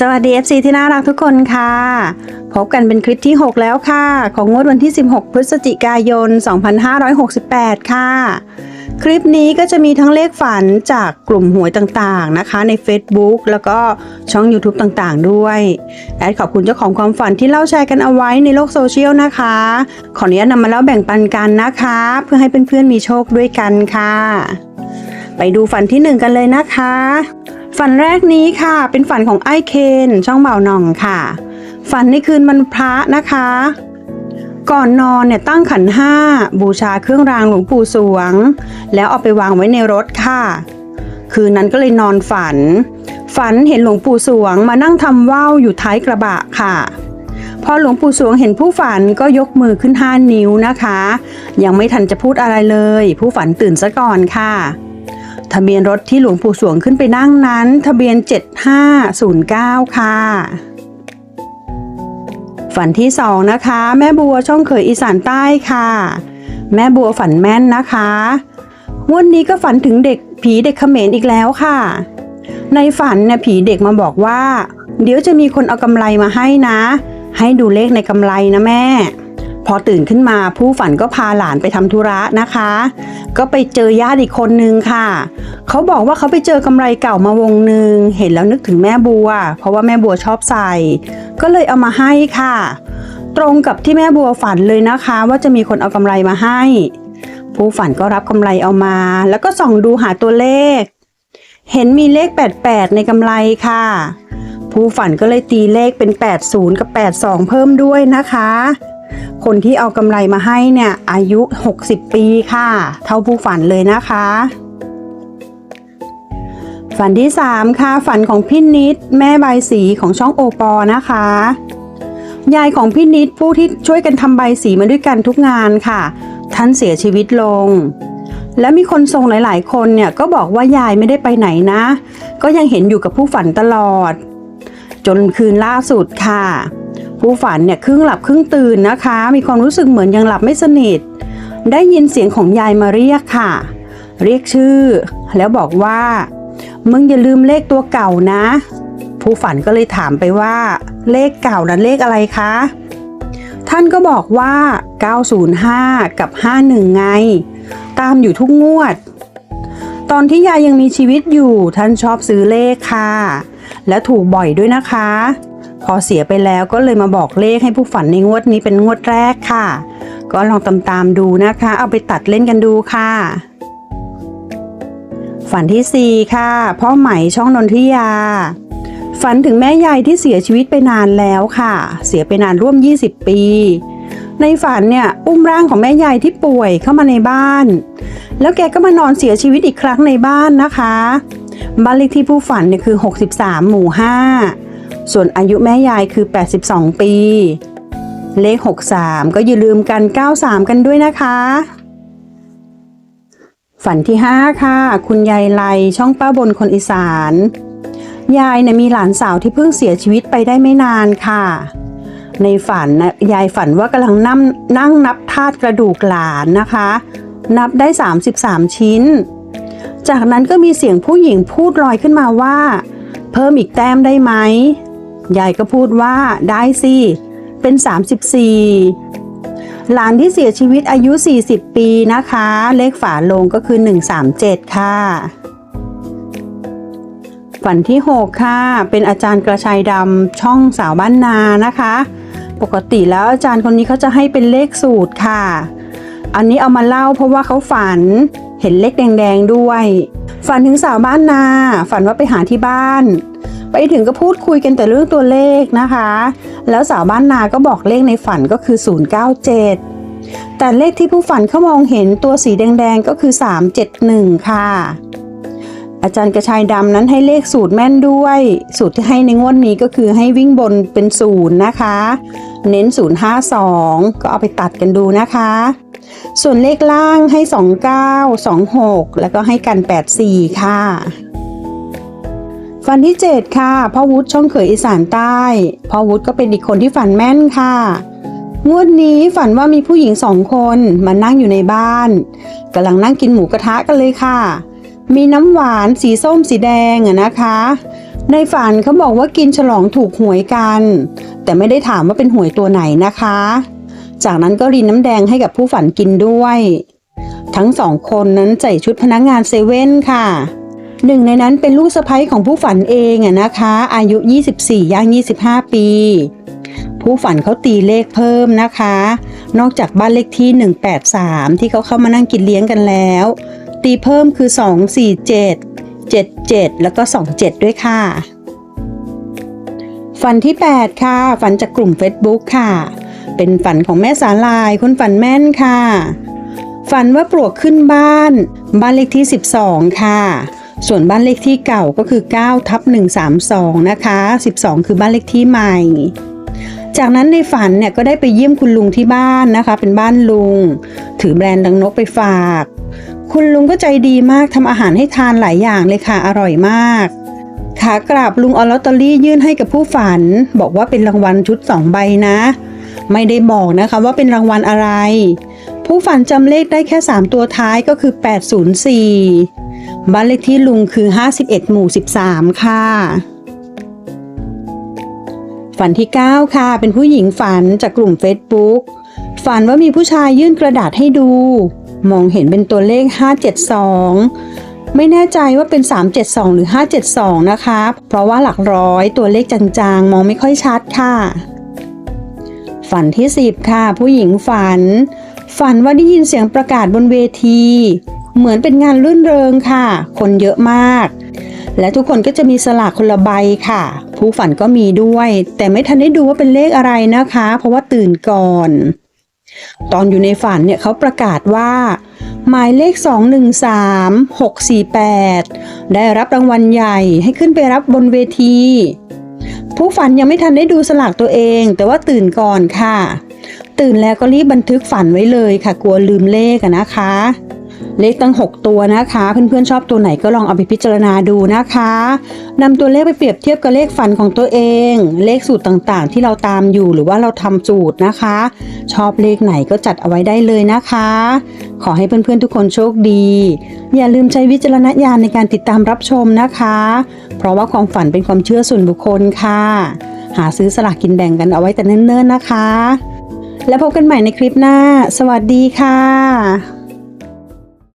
สวัสดี FC ที่น่ารักทุกคนค่ะ พบกันเป็นคลิปที่ 6 แล้วค่ะ ของงวดวันที่ 16 พฤศจิกายน 2568 ค่ะ คลิปนี้ก็จะมีทั้งเลขฝันจากกลุ่มหวยต่างๆนะคะ ใน Facebook แล้วก็ช่อง YouTube ต่างๆ ด้วยแอดขอบคุณเจ้าของความฝันที่เล่าแชร์กันเอาไว้ในโลกโซเชียลนะคะ ขออนุญาตนำมาเล่าแบ่งปันกันนะคะ เพื่อให้เพื่อนๆมีโชคด้วยกันค่ะ ไปดูฝันที่หนึ่งกันเลยนะคะ ฝันแรกนี้ค่ะ เป็นฝันของไอ้เคนช่องเบาหน่องค่ะ ฝันในคืนวันพระนะคะ ก่อนนอนเนี่ยตั้งขันห้าบูชาเครื่องรางหลวงปู่สวง แล้วเอาไปวางไว้ในรถค่ะ คืนนั้นก็เลยนอนฝัน ฝันเห็นหลวงปู่สวงมานั่งทำว่าวอยู่ท้ายกระบะค่ะพอหลวงปู่สวงเห็นผู้ฝันก็ยกมือขึ้นห้านิ้วนะคะ ยังไม่ทันจะพูดอะไรเลย ผู้ฝันตื่นซะก่อนค่ะ ทะเบียนรถที่หลวงปู่สวงขึ้นไปนั่งนั้น ทะเบียน 7509 ค่ะ ฝันที่สองนะคะ แม่บัวช่องเขยอีสานใต้ค่ะ แม่บัวฝันแม่นนะคะวันนี้ก็ฝันถึงเด็กผีเด็กเขมรอีกแล้วค่ะ ในฝันเนี่ยผีเด็กมาบอกว่า เดี๋ยวจะมีคนเอากำไรมาให้นะ ให้ดูเลขในกำไรนะแม่ พอตื่นขึ้นมาผู้ฝันก็พาหลานไปทำธุระนะคะ ก็ไปเจอญาติอีกคนนึงค่ะ เขาบอกว่าเขาไปเจอกำไรเก่ามาวงหนึ่งเห็นแล้วนึกถึงแม่บัว เพราะว่าแม่บัวชอบใส่ ก็เลยเอามาให้ค่ะ ตรงกับที่แม่บัวฝันเลยนะคะ ว่าจะมีคนเอากำไรมาให้ ผู้ฝันก็รับกำไรเอามา แล้วก็ส่องดูหาตัวเลข เห็นมีเลข 88 ในกำไรค่ะ ผู้ฝันก็เลยตีเลขเป็น 80 กับ 82 เพิ่มด้วยนะคะ คนที่เอากำไรมาให้เนี่ยอายุ 60 ปีค่ะ เท่าผู้ฝันเลยนะคะ ฝันที่ 3 ค่ะ ฝันของพี่นิด แม่ใบสีของช่องโอปอนะคะ ยายของพี่นิดผู้ที่ช่วยกันทำใบสีมาด้วยกันทุกงานค่ะ ท่านเสียชีวิตลง และมีคนทรงหลาย ๆ คนเนี่ยก็บอกว่ายายไม่ได้ไปไหนนะ ก็ยังเห็นอยู่กับผู้ฝันตลอด จนคืนล่าสุดค่ะ ผู้ฝันเนี่ยครึ่งหลับครึ่งตื่นนะคะ มีความรู้สึกเหมือนยังหลับไม่สนิท ได้ยินเสียงของยายมาเรียกค่ะ เรียกชื่อ แล้วบอกว่า มึงอย่าลืมเลขตัวเก่านะ ผู้ฝันก็เลยถามไปว่า เลขเก่านั้นเลขอะไรคะ ท่านก็บอกว่า 905 กับ 51 ไง ตามอยู่ทุกงวดตอนที่ยายยังมีชีวิตอยู่ท่านชอบซื้อเลขค่ะ และถูกบ่อยด้วยนะคะ พอเสียไปแล้วก็เลยมาบอกเลขให้ผู้ฝันในงวดนี้เป็นงวดแรกค่ะ ก็ลองตามตามๆดูนะคะ เอาไปตัดเล่นกันดูค่ะ ฝันที่ 4 ค่ะ พ่อใหม่ช่องนนทิยา ฝันถึงแม่ยายที่เสียชีวิตไปนานแล้วค่ะ เสียไปนานร่วม 20 ปี ในฝันเนี่ยอุ้มร่างของแม่ยายที่ป่วยเข้ามาในบ้าน แล้วแกก็มานอนเสียชีวิตอีกครั้งในบ้านนะคะ บ้านเลขที่ผู้ฝันเนี่ยคือ 63 หมู่ 5 ส่วนอายุแม่ยายคือ 82 ปี เลข 63 ก็อย่าลืมกัน 93 กันด้วยนะคะ ฝันที่ 5 ค่ะ คุณยายไลช่องป้าบนคนอีสาน ยายเนี่ยมีหลานสาวที่เพิ่งเสียชีวิตไปได้ไม่นานค่ะ ในฝันนะยายฝันว่ากำลังนั่งนั่งนับธาตุกระดูกหลานนะคะ นับได้ 33 ชิ้น จากนั้นก็มีเสียงผู้หญิงพูดลอยขึ้นมาว่า เพิ่มอีกแต้มได้ไหม ยายก็พูดว่าได้สิ เป็น 34 หลานที่เสียชีวิตอายุ 40 ปีนะคะ เลขฝาโลงก็คือ 137 ค่ะ ฝันที่ 6 ค่ะ เป็นอาจารย์กระชัยดำช่องสาวบ้านนานะคะ ปกติแล้วอาจารย์คนนี้เขาจะให้เป็นเลขสูตรค่ะ อันนี้เอามาเล่าเพราะว่าเขาฝันเห็นเลขแดงๆด้วย ฝันถึงสาวบ้านนา ฝันว่าไปหาที่บ้าน ไปถึงก็พูดคุยกันแต่เรื่องตัวเลขนะคะ แล้วสาวบ้านนาก็บอกเลขในฝันก็คือ 097 แต่เลขที่ผู้ฝันเขามองเห็นตัวสีแดงๆก็คือ 371 ค่ะ อาจารย์กระชายดำนั้นให้เลขสูตรแม่นด้วย สูตรที่ให้ในงวดนี้ก็คือให้วิ่งบนเป็นศูนย์นะคะ เน้น 052 ก็เอาไปตัดกันดูนะคะส่วนเลขล่างให้ 29 26 แล้วก็ให้กัน 84 ค่ะ ฝันที่ 7 ค่ะพ่อวุฒิช่องเขยอีสานใต้พ่อวุฒิก็เป็นอีกคนที่ฝันแม่นค่ะ งวดนี้ฝันว่ามีผู้หญิงสองคนมานั่งอยู่ในบ้านกำลังนั่งกินหมูกระทะกันเลยค่ะ มีน้ำหวานสีส้มสีแดงอะนะคะ ในฝันเขาบอกว่ากินฉลองถูกหวยกัน แต่ไม่ได้ถามว่าเป็นหวยตัวไหนนะคะ จากนั้นก็รินน้ำแดงให้กับผู้ฝันกินด้วย ทั้งสองคนนั้นใส่ชุดพนักงานเซเว่นค่ะ หนึ่งในนั้นเป็นลูกสะใภ้ของผู้ฝันเองอะนะคะ อายุ 24ย่าง25 ปี ผู้ฝันเขาตีเลขเพิ่มนะคะ นอกจากบ้านเลขที่ 183 ที่เขาเข้ามานั่งกินเลี้ยงกันแล้ว ตีเพิ่มคือ 247 77 แล้วก็ 27 ด้วยค่ะ ฝันที่ 8 ค่ะ ฝันจากกลุ่ม Facebook ค่ะ เป็นฝันของแม่สาลายคนฝันแม่นค่ะ ฝันว่าปลวกขึ้นบ้าน บ้านเลขที่ 12 ค่ะ ส่วนบ้านเลขที่เก่าก็คือ9ทับ132 นะคะ 12 คือบ้านเลขที่ใหม่ จากนั้นในฝันเนี่ยก็ได้ไปเยี่ยมคุณลุงที่บ้านนะคะ เป็นบ้านลุง ถือแบรนด์ดังนกไปฝาก คุณลุงก็ใจดีมากทำอาหารให้ทานหลายอย่างเลยค่ะ อร่อยมากขากราบลุงเอาลอตเตอรี่ยื่นให้กับผู้ฝัน บอกว่าเป็นรางวัลชุด2ใบนะ ไม่ได้บอกนะคะว่าเป็นรางวัลอะไร ผู้ฝันจำเลขได้แค่ 3 ตัวท้ายก็คือ 804 บ้านเลขที่ลุงคือ 51 หมู่ 13 ค่ะ ฝันที่ 9 ค่ะ เป็นผู้หญิงฝันจากกลุ่ม Facebook ฝันว่ามีผู้ชายยื่นกระดาษให้ดู มองเห็นเป็นตัวเลข 572 ไม่แน่ใจว่าเป็น 372 หรือ 572 นะคะ เพราะว่าหลักร้อยตัวเลขจางๆ มองไม่ค่อยชัดค่ะ ฝันที่ 10 ค่ะ ผู้หญิงฝัน ฝันว่าได้ยินเสียงประกาศบนเวที เหมือนเป็นงานรื่นเริงค่ะ คนเยอะมาก และทุกคนก็จะมีสลากคนละใบค่ะ ผู้ฝันก็มีด้วย แต่ไม่ทันได้ดูว่าเป็นเลขอะไรนะคะ เพราะว่าตื่นก่อน ตอนอยู่ในฝันเนี่ยเขาประกาศว่า หมายเลข 213 648 ได้รับรางวัลใหญ่ให้ขึ้นไปรับบนเวทีผู้ฝันยังไม่ทันได้ดูสลากตัวเอง แต่ว่าตื่นก่อนค่ะ ตื่นแล้วก็รีบบันทึกฝันไว้เลยค่ะ กลัวลืมเลขนะคะ เลขตั้ง 6 ตัวนะคะ เพื่อนๆชอบตัวไหนก็ลองเอาไปพิจารณาดูนะคะนำตัวเลขไปเปรียบเทียบกับเลขฝันของตัวเอง เลขสูตรต่างๆ ที่เราตามอยู่หรือว่าเราทำสูตรนะคะ ชอบเลขไหนก็จัดเอาไว้ได้เลยนะคะ ขอให้เพื่อนๆทุกคนโชคดี อย่าลืมใช้วิจารณญาณในการติดตามรับชมนะคะ เพราะว่าความฝันเป็นความเชื่อส่วนบุคคลค่ะ หาซื้อสลากกินแบ่งกันเอาไว้แต่เนิ่นๆนะคะ แล้วพบกันใหม่ในคลิปหน้า สวัสดีค่ะ